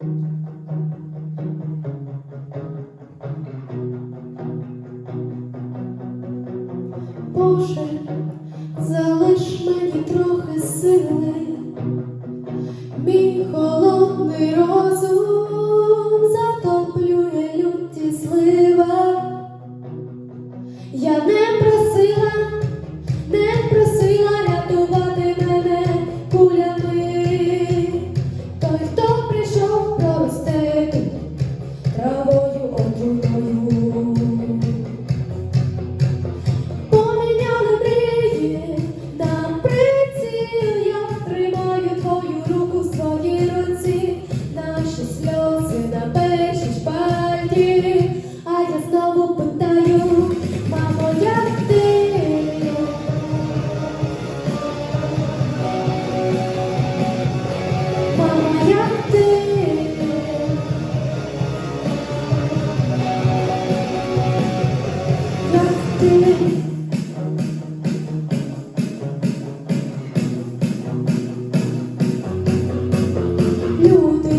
Боже, залиш мені трохи сили, мій холодний розум затоплює люті злива. Я не ти? Люди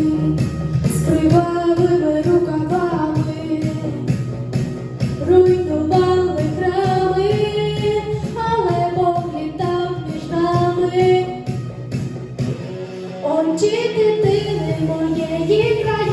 з кривавими рукавами руйнували храми, але Бог літав між нами. Очі дитини моєї країни.